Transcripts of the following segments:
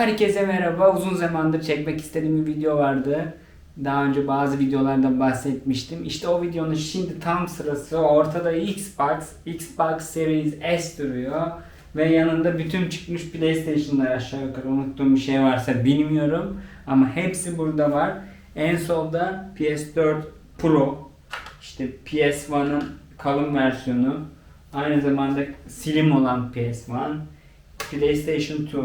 Herkese merhaba. Uzun zamandır çekmek istediğim bir video vardı. Daha önce bazı videolardan bahsetmiştim. İşte o videonun şimdi tam sırası. Ortada Xbox, Xbox Series S duruyor. Ve yanında bütün çıkmış PlayStation'lar aşağı yukarı unuttuğum bir şey varsa bilmiyorum. Ama hepsi burada var. En solda PS4 Pro. İşte PS1'ın kalın versiyonu. Aynı zamanda slim olan PS1. PlayStation 2,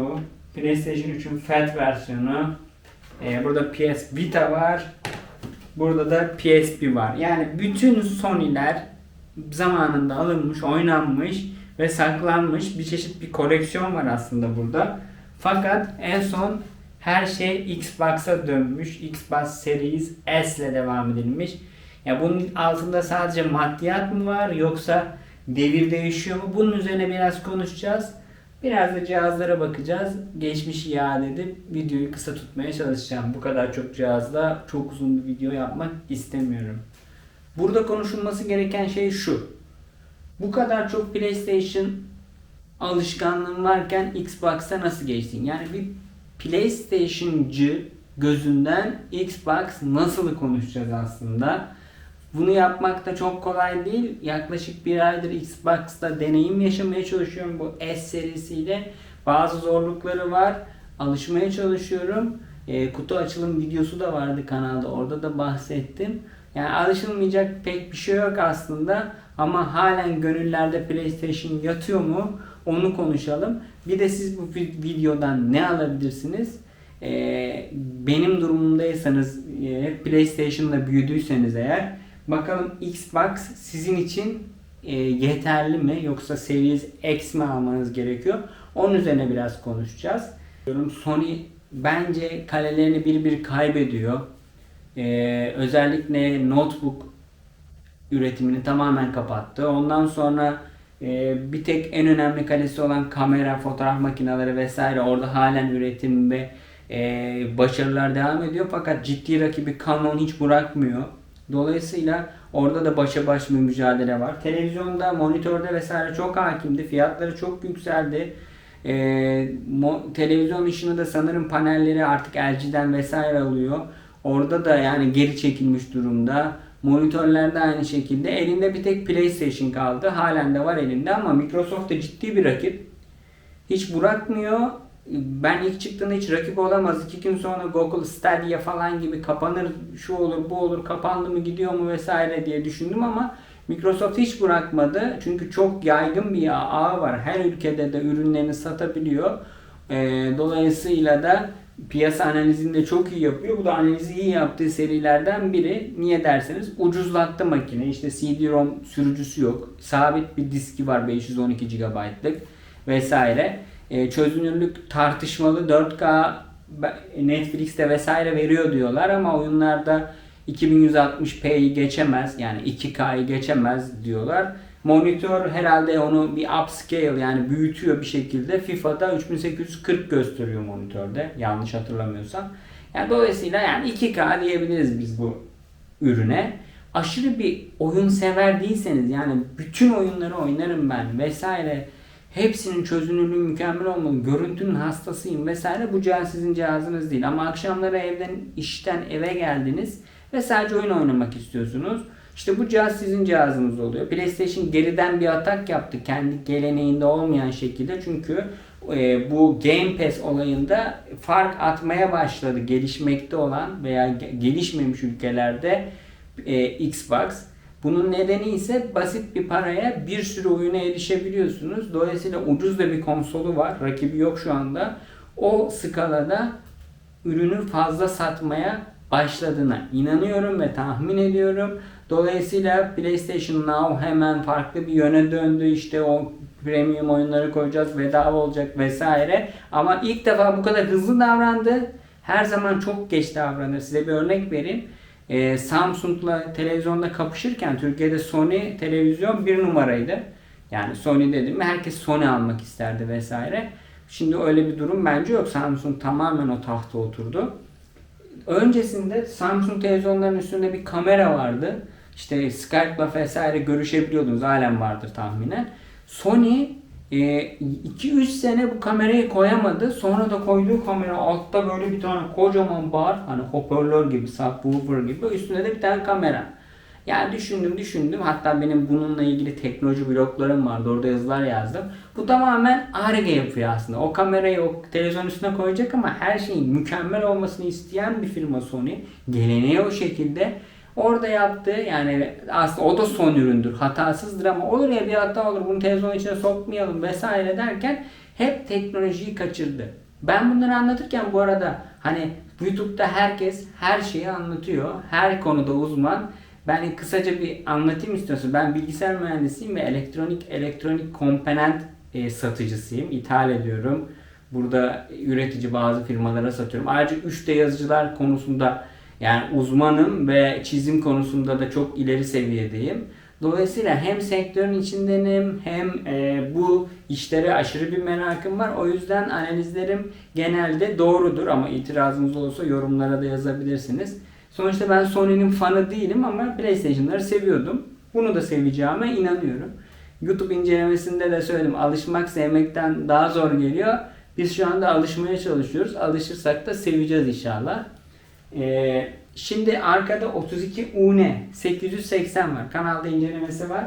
PlayStation 3'ün Fat versiyonu. Ee, burada PS Vita var. Burada da PSP var. Yani bütün Sony'ler zamanında alınmış, oynanmış ve saklanmış bir çeşit bir koleksiyon var aslında burada. Fakat en son her şey Xbox'a dönmüş. Xbox Series S ile devam edilmiş. Ya bunun altında sadece maddiyat mı var yoksa devir değişiyor mu? Bunun üzerine biraz konuşacağız. Biraz da cihazlara bakacağız. Geçmişi iade edip videoyu kısa tutmaya çalışacağım. Bu kadar çok cihazla çok uzun bir video yapmak istemiyorum. Burada konuşulması gereken şey şu. Bu kadar çok PlayStation alışkanlığın varken Xbox'a nasıl geçtin? Yani bir PlayStation'cı gözünden Xbox nasıl konuşacağız aslında? Bunu yapmak da çok kolay değil. Yaklaşık bir aydır Xbox'ta deneyim yaşamaya çalışıyorum bu S serisiyle. Bazı zorlukları var. Alışmaya çalışıyorum. E, kutu açılım videosu da vardı kanalda. Orada da bahsettim. Yani alışılmayacak pek bir şey yok aslında. Ama halen gönüllerde PlayStation yatıyor mu? Onu konuşalım. Bir de siz bu videodan ne alabilirsiniz? Ee, benim durumumdaysanız, e, PlayStation'la büyüdüyseniz eğer Bakalım Xbox sizin için e, yeterli mi yoksa Series X mi almanız gerekiyor? Onun üzerine biraz konuşacağız. Sony bence kalelerini bir bir kaybediyor. E, özellikle notebook üretimini tamamen kapattı. Ondan sonra e, bir tek en önemli kalesi olan kamera, fotoğraf makineleri vesaire orada halen üretim ve e, başarılar devam ediyor. Fakat ciddi rakibi Canon hiç bırakmıyor. Dolayısıyla orada da başa baş bir mücadele var. Televizyonda, monitörde vesaire çok hakimdi. Fiyatları çok yükseldi. Ee, televizyon ışını da sanırım panelleri artık LG'den vesaire alıyor. Orada da yani geri çekilmiş durumda. Monitörlerde aynı şekilde. Elinde bir tek PlayStation kaldı. Halen de var elinde ama Microsoft da ciddi bir rakip. Hiç bırakmıyor ben ilk çıktığında hiç rakip olamaz. İki gün sonra Google Stadia falan gibi kapanır, şu olur, bu olur, kapandı mı, gidiyor mu vesaire diye düşündüm ama Microsoft hiç bırakmadı. Çünkü çok yaygın bir ağ var. Her ülkede de ürünlerini satabiliyor. E, dolayısıyla da piyasa analizini de çok iyi yapıyor. Bu da analizi iyi yaptığı serilerden biri. Niye derseniz ucuzlattı makine. İşte CD-ROM sürücüsü yok. Sabit bir diski var 512 GB'lık vesaire e, çözünürlük tartışmalı 4K Netflix'te vesaire veriyor diyorlar ama oyunlarda 2160p'yi geçemez yani 2K'yı geçemez diyorlar. Monitör herhalde onu bir upscale yani büyütüyor bir şekilde. FIFA'da 3840 gösteriyor monitörde yanlış hatırlamıyorsam. Yani dolayısıyla yani 2K diyebiliriz biz bu ürüne. Aşırı bir oyun sever değilseniz yani bütün oyunları oynarım ben vesaire Hepsinin çözünürlüğü mükemmel olmalı. Görüntünün hastasıyım vesaire. Bu cihaz sizin cihazınız değil. Ama akşamları evden, işten eve geldiniz ve sadece oyun oynamak istiyorsunuz. İşte bu cihaz sizin cihazınız oluyor. PlayStation geriden bir atak yaptı kendi geleneğinde olmayan şekilde. Çünkü e, bu Game Pass olayında fark atmaya başladı gelişmekte olan veya gelişmemiş ülkelerde e, Xbox. Bunun nedeni ise basit bir paraya bir sürü oyuna erişebiliyorsunuz. Dolayısıyla ucuz da bir konsolu var. Rakibi yok şu anda. O skalada ürünü fazla satmaya başladığına inanıyorum ve tahmin ediyorum. Dolayısıyla PlayStation Now hemen farklı bir yöne döndü. İşte o premium oyunları koyacağız, bedava olacak vesaire. Ama ilk defa bu kadar hızlı davrandı. Her zaman çok geç davranır. Size bir örnek vereyim e, Samsung'la televizyonda kapışırken Türkiye'de Sony televizyon bir numaraydı. Yani Sony dedim herkes Sony almak isterdi vesaire. Şimdi öyle bir durum bence yok. Samsung tamamen o tahta oturdu. Öncesinde Samsung televizyonların üstünde bir kamera vardı. İşte Skype'la vesaire görüşebiliyordunuz. Halen vardır tahminen. Sony 2-3 sene bu kamerayı koyamadı. Sonra da koyduğu kamera altta böyle bir tane kocaman bar hani hoparlör gibi, subwoofer gibi üstünde de bir tane kamera. Yani düşündüm düşündüm hatta benim bununla ilgili teknoloji bloglarım vardı orada yazılar yazdım. Bu tamamen ARGE yapıyor aslında. O kamerayı o televizyon üstüne koyacak ama her şeyin mükemmel olmasını isteyen bir firma Sony. Geleneği o şekilde. Orada yaptı yani aslında o da son üründür. Hatasızdır ama olur ya bir hata olur bunu televizyon içine sokmayalım vesaire derken hep teknolojiyi kaçırdı. Ben bunları anlatırken bu arada hani YouTube'da herkes her şeyi anlatıyor. Her konuda uzman. Ben kısaca bir anlatayım istiyorsun. Ben bilgisayar mühendisiyim ve elektronik elektronik komponent e, satıcısıyım. İthal ediyorum. Burada üretici bazı firmalara satıyorum. Ayrıca 3D yazıcılar konusunda yani uzmanım ve çizim konusunda da çok ileri seviyedeyim. Dolayısıyla hem sektörün içindenim hem e, bu işlere aşırı bir merakım var. O yüzden analizlerim genelde doğrudur ama itirazınız olursa yorumlara da yazabilirsiniz. Sonuçta ben Sony'nin fanı değilim ama PlayStation'ları seviyordum. Bunu da seveceğime inanıyorum. YouTube incelemesinde de söyledim. Alışmak sevmekten daha zor geliyor. Biz şu anda alışmaya çalışıyoruz. Alışırsak da seveceğiz inşallah. Ee, şimdi arkada 32 UN 880 var. Kanalda incelemesi var.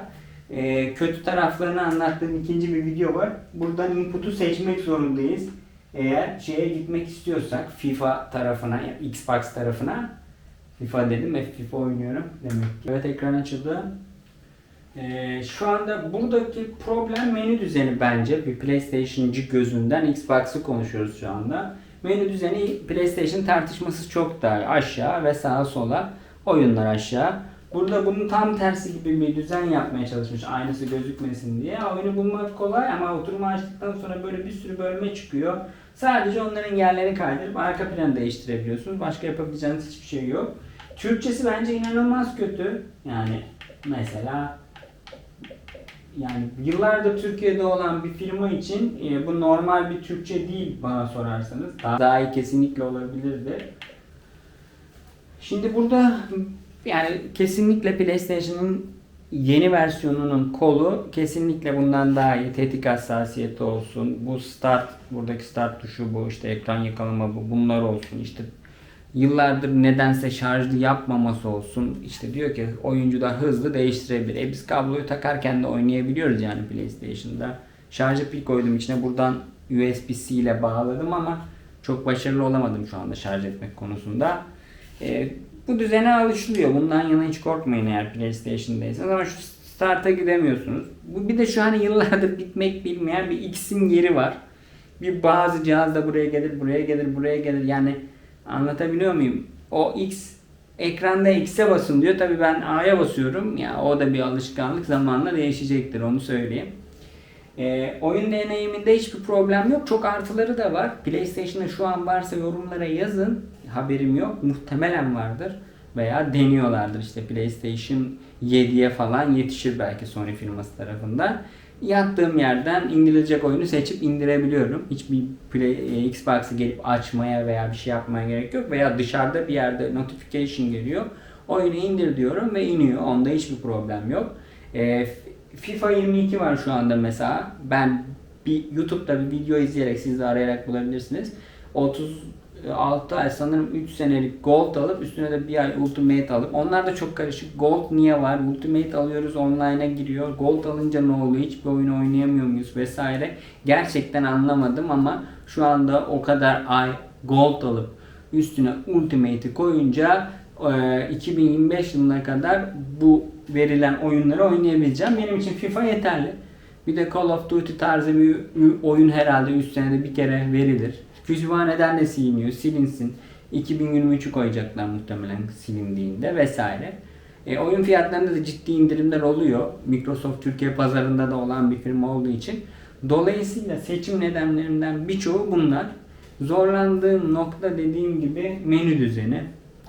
Ee, kötü taraflarını anlattığım ikinci bir video var. Buradan input'u seçmek zorundayız. Eğer şeye gitmek istiyorsak FIFA tarafına, yani Xbox tarafına FIFA dedim ve FIFA oynuyorum demek ki. Evet ekran açıldı. Ee, şu anda buradaki problem menü düzeni bence bir PlayStation'cı gözünden Xbox'ı konuşuyoruz şu anda. Menü düzeni PlayStation tartışmasız çok daha aşağı ve sağa sola oyunlar aşağı. Burada bunun tam tersi gibi bir düzen yapmaya çalışmış aynısı gözükmesin diye. Oyunu bulmak kolay ama oturma açtıktan sonra böyle bir sürü bölme çıkıyor. Sadece onların yerlerini kaydırıp arka planı değiştirebiliyorsunuz. Başka yapabileceğiniz hiçbir şey yok. Türkçesi bence inanılmaz kötü. Yani mesela yani yıllardır Türkiye'de olan bir firma için e, bu normal bir Türkçe değil bana sorarsanız. Daha, daha iyi kesinlikle olabilirdi. Şimdi burada yani kesinlikle PlayStation'ın yeni versiyonunun kolu kesinlikle bundan daha iyi. Tetik hassasiyeti olsun. Bu start, buradaki start tuşu bu, işte ekran yakalama bu, bunlar olsun. İşte yıllardır nedense şarjlı yapmaması olsun. İşte diyor ki oyuncu hızlı değiştirebilir. E biz kabloyu takarken de oynayabiliyoruz yani PlayStation'da. Şarjı pil koydum içine buradan USB-C ile bağladım ama çok başarılı olamadım şu anda şarj etmek konusunda. E, bu düzene alışılıyor. Bundan yana hiç korkmayın eğer PlayStation'daysanız ama şu start'a gidemiyorsunuz. Bu bir de şu an yıllardır bitmek bilmeyen bir X'in yeri var. Bir bazı cihaz da buraya gelir, buraya gelir, buraya gelir. Yani Anlatabiliyor muyum? O X ekranda X'e basın diyor. Tabi ben A'ya basıyorum. Ya o da bir alışkanlık zamanla değişecektir onu söyleyeyim. E, oyun deneyiminde hiçbir problem yok. Çok artıları da var. PlayStation'da şu an varsa yorumlara yazın. Haberim yok. Muhtemelen vardır. Veya deniyorlardır. İşte PlayStation 7'ye falan yetişir belki Sony firması tarafından yattığım yerden indirilecek oyunu seçip indirebiliyorum. Hiçbir Play, e, Xbox'ı gelip açmaya veya bir şey yapmaya gerek yok. Veya dışarıda bir yerde notification geliyor. Oyunu indir diyorum ve iniyor. Onda hiçbir problem yok. E, FIFA 22 var şu anda mesela. Ben bir YouTube'da bir video izleyerek siz de arayarak bulabilirsiniz. 30 6 ay sanırım 3 senelik Gold alıp üstüne de bir ay Ultimate alıp onlar da çok karışık. Gold niye var? Ultimate alıyoruz online'a giriyor. Gold alınca ne oluyor? Hiçbir oyun oynayamıyor muyuz vesaire. Gerçekten anlamadım ama şu anda o kadar ay Gold alıp üstüne Ultimate'i koyunca 2025 yılına kadar bu verilen oyunları oynayabileceğim. Benim için FIFA yeterli. Bir de Call of Duty tarzı bir oyun herhalde 3 senede bir kere verilir. Kütüphaneden de siliniyor. Silinsin. 2023'ü koyacaklar muhtemelen silindiğinde vesaire. E, oyun fiyatlarında da ciddi indirimler oluyor. Microsoft Türkiye pazarında da olan bir firma olduğu için. Dolayısıyla seçim nedenlerinden birçoğu bunlar. Zorlandığım nokta dediğim gibi menü düzeni.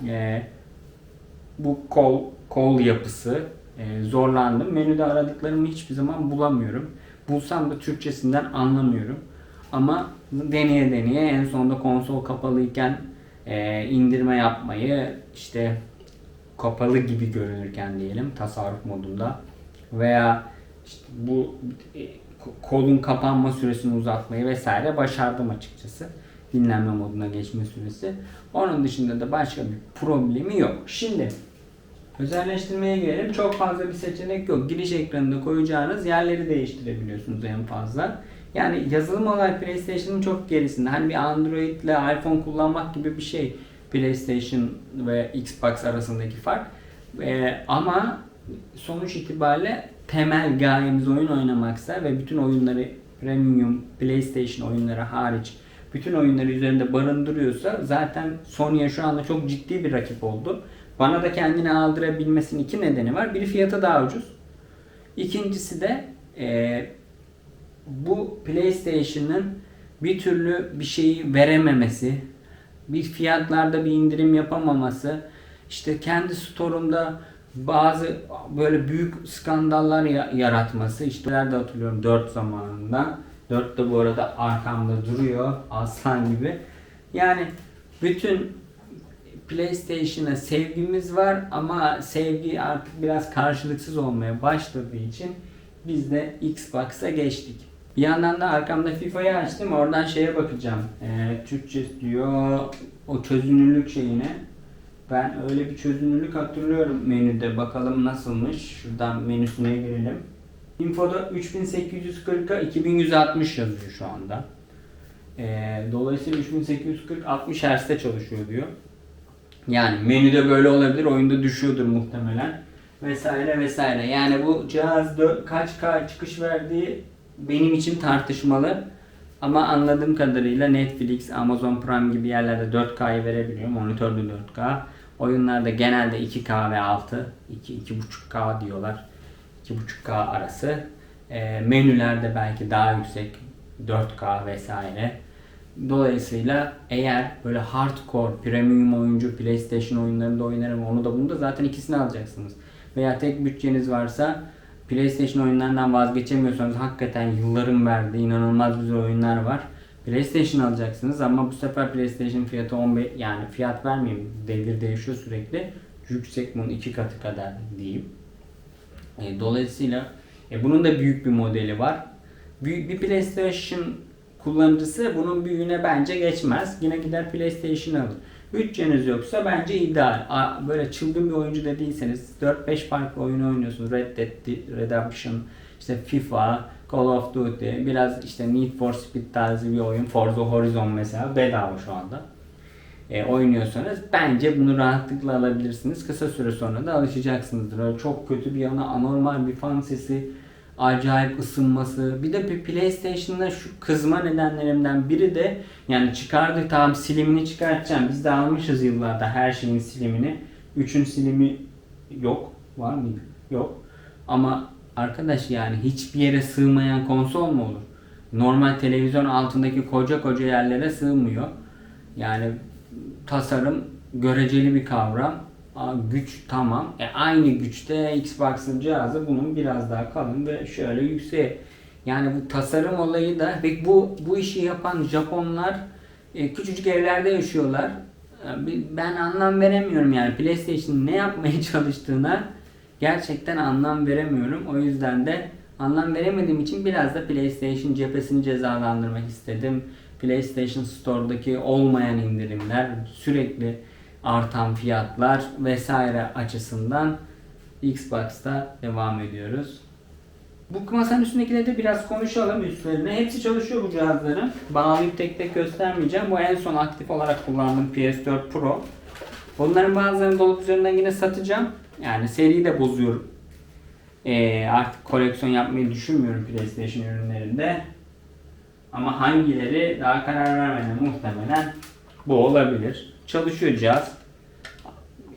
E, bu kol, kol yapısı. E, zorlandım. Menüde aradıklarımı hiçbir zaman bulamıyorum. Bulsam da Türkçesinden anlamıyorum. Ama deneye deneye en sonunda konsol kapalıyken e, indirme yapmayı işte kapalı gibi görünürken diyelim tasarruf modunda veya işte bu e, ko- kolun kapanma süresini uzatmayı vesaire başardım açıkçası. Dinlenme moduna geçme süresi. Onun dışında da başka bir problemi yok. Şimdi özelleştirmeye gelelim. Çok fazla bir seçenek yok. Giriş ekranında koyacağınız yerleri değiştirebiliyorsunuz en fazla. Yani yazılım olarak PlayStation'ın çok gerisinde. Hani bir Android ile iPhone kullanmak gibi bir şey. PlayStation ve Xbox arasındaki fark. Ee, ama sonuç itibariyle temel gayemiz oyun oynamaksa ve bütün oyunları premium PlayStation oyunları hariç bütün oyunları üzerinde barındırıyorsa zaten Sony'ye şu anda çok ciddi bir rakip oldu. Bana da kendini aldırabilmesinin iki nedeni var. Biri fiyatı daha ucuz. İkincisi de eee, bu PlayStation'ın bir türlü bir şeyi verememesi, bir fiyatlarda bir indirim yapamaması, işte kendi store'unda bazı böyle büyük skandallar ya- yaratması, işte ben de hatırlıyorum 4 zamanında. 4 de bu arada arkamda duruyor aslan gibi. Yani bütün PlayStation'a sevgimiz var ama sevgi artık biraz karşılıksız olmaya başladığı için biz de Xbox'a geçtik. Bir yandan da arkamda FIFA'yı açtım. Oradan şeye bakacağım. Ee, Türkçe diyor o çözünürlük şeyine. Ben öyle bir çözünürlük hatırlıyorum menüde. Bakalım nasılmış. Şuradan menüsüne girelim. Info'da 3840'a 2160 yazıyor şu anda. Ee, dolayısıyla 3840 60 Hz'de çalışıyor diyor. Yani menüde böyle olabilir, oyunda düşüyordur muhtemelen. Vesaire vesaire. Yani bu cihaz kaç K çıkış verdiği benim için tartışmalı. Ama anladığım kadarıyla Netflix, Amazon Prime gibi yerlerde 4K'yı verebiliyor. Monitörde 4K. Oyunlarda genelde 2K ve altı. 2 2.5K diyorlar. 2.5K arası. Ee, menülerde belki daha yüksek 4K vesaire. Dolayısıyla eğer böyle hardcore premium oyuncu PlayStation oyunlarında oynarım onu da bunu da zaten ikisini alacaksınız. Veya tek bütçeniz varsa PlayStation oyunlarından vazgeçemiyorsanız hakikaten yılların verdiği inanılmaz güzel oyunlar var. PlayStation alacaksınız ama bu sefer PlayStation fiyatı 15 yani fiyat vermeyeyim devir değişiyor sürekli. Yüksek bunun iki katı kadar diyeyim. E, dolayısıyla e, bunun da büyük bir modeli var. Büyük bir PlayStation kullanıcısı bunun büyüğüne bence geçmez. Yine gider PlayStation alır. Bütçeniz yoksa bence ideal. Böyle çılgın bir oyuncu da değilseniz 4-5 farklı oyun oynuyorsunuz. Red Dead Redemption, işte FIFA, Call of Duty, biraz işte Need for Speed tarzı bir oyun. Forza Horizon mesela bedava şu anda. E, oynuyorsanız bence bunu rahatlıkla alabilirsiniz. Kısa süre sonra da alışacaksınızdır. Öyle çok kötü bir yana anormal bir fan sesi, acayip ısınması. Bir de bir PlayStation'da şu kızma nedenlerimden biri de yani çıkardık tamam silimini çıkartacağım. Biz de almışız yıllarda her şeyin silimini. Üçün silimi yok. Var mı? Yok. Ama arkadaş yani hiçbir yere sığmayan konsol mu olur? Normal televizyon altındaki koca koca yerlere sığmıyor. Yani tasarım göreceli bir kavram. Güç tamam. E, aynı güçte Xbox'ın cihazı bunun biraz daha kalın ve şöyle yüksek. Yani bu tasarım olayı da ve bu bu işi yapan Japonlar e, küçücük evlerde yaşıyorlar. E, Ben anlam veremiyorum yani PlayStation ne yapmaya çalıştığına gerçekten anlam veremiyorum. O yüzden de anlam veremediğim için biraz da PlayStation cephesini cezalandırmak istedim. PlayStation Store'daki olmayan indirimler, sürekli artan fiyatlar vesaire açısından Xbox'ta devam ediyoruz. Bu masanın üstündekileri de biraz konuşalım üstlerine. Hepsi çalışıyor bu cihazların. Bağlayıp tek tek göstermeyeceğim. Bu en son aktif olarak kullandığım PS4 Pro. Bunların bazılarını dolap üzerinden yine satacağım. Yani seri de bozuyorum. Ee, artık koleksiyon yapmayı düşünmüyorum PlayStation ürünlerinde. Ama hangileri daha karar vermeden muhtemelen bu olabilir. Çalışıyor cihaz.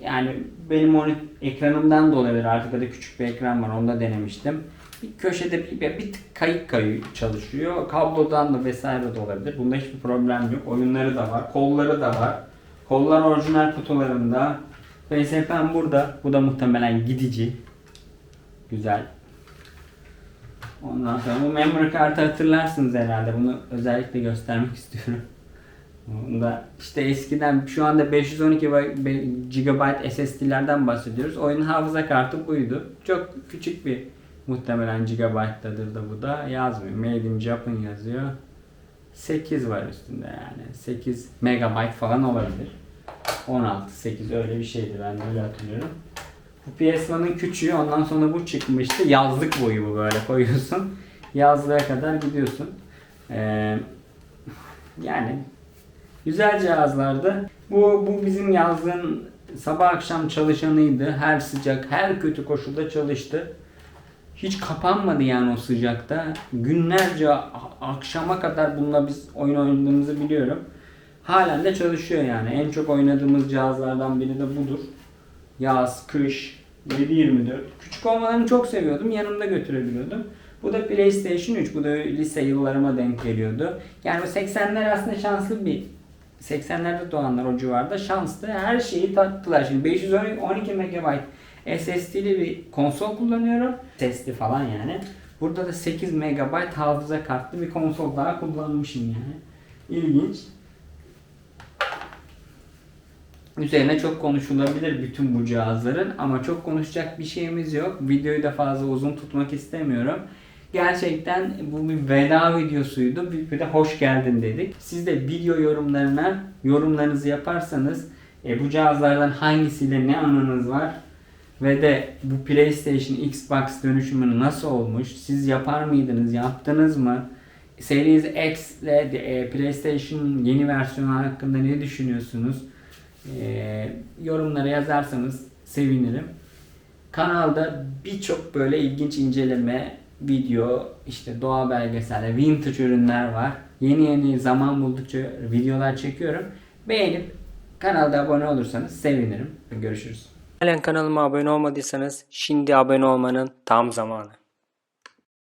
Yani benim onu ekranımdan da olabilir. Arkada da küçük bir ekran var. Onu da denemiştim. Bir köşede bir, bir tık kayık kayık çalışıyor. Kablodan da vesaire de olabilir. Bunda hiçbir problem yok. Oyunları da var. Kolları da var. Kollar orijinal kutularında. PSP'm burada. Bu da muhtemelen gidici. Güzel. Ondan sonra bu memory kartı hatırlarsınız herhalde. Bunu özellikle göstermek istiyorum. Bunda işte eskiden şu anda 512 GB SSD'lerden bahsediyoruz. Oyunun hafıza kartı buydu. Çok küçük bir Muhtemelen gigabyte'dadır da bu da yazmıyor. Made in Japan yazıyor. 8 var üstünde yani. 8 megabyte falan olabilir. 16, 8 öyle bir şeydi ben öyle hatırlıyorum. Bu PS1'ın küçüğü ondan sonra bu çıkmıştı. Yazlık boyu bu böyle koyuyorsun. Yazlığa kadar gidiyorsun. Ee, yani güzel cihazlardı. Bu, bu bizim yazlığın sabah akşam çalışanıydı. Her sıcak, her kötü koşulda çalıştı. Hiç kapanmadı yani o sıcakta. Günlerce akşama kadar bununla biz oyun oynadığımızı biliyorum. Halen de çalışıyor yani. En çok oynadığımız cihazlardan biri de budur. Yaz, kış, 7-24. Küçük olmalarını çok seviyordum. Yanımda götürebiliyordum. Bu da PlayStation 3. Bu da lise yıllarıma denk geliyordu. Yani bu 80'ler aslında şanslı bir 80'lerde doğanlar o civarda şanslı. Her şeyi tattılar. Şimdi 512 MB SSD'li bir konsol kullanıyorum. SSD falan yani. Burada da 8 MB hafıza kartlı bir konsol daha kullanmışım yani. İlginç. Üzerine çok konuşulabilir bütün bu cihazların ama çok konuşacak bir şeyimiz yok. Videoyu da fazla uzun tutmak istemiyorum. Gerçekten bu bir veda videosuydu. Bir, bir de hoş geldin dedik. Siz de video yorumlarına yorumlarınızı yaparsanız e, bu cihazlardan hangisiyle ne anınız var ve de bu PlayStation Xbox dönüşümü nasıl olmuş? Siz yapar mıydınız? Yaptınız mı? Series X ile e, PlayStation yeni versiyonu hakkında ne düşünüyorsunuz? E, yorumlara yazarsanız sevinirim. Kanalda birçok böyle ilginç inceleme, video, işte doğa belgeseller, vintage ürünler var. Yeni yeni zaman buldukça videolar çekiyorum. Beğenip kanalda abone olursanız sevinirim. Görüşürüz. Halen kanalıma abone olmadıysanız şimdi abone olmanın tam zamanı.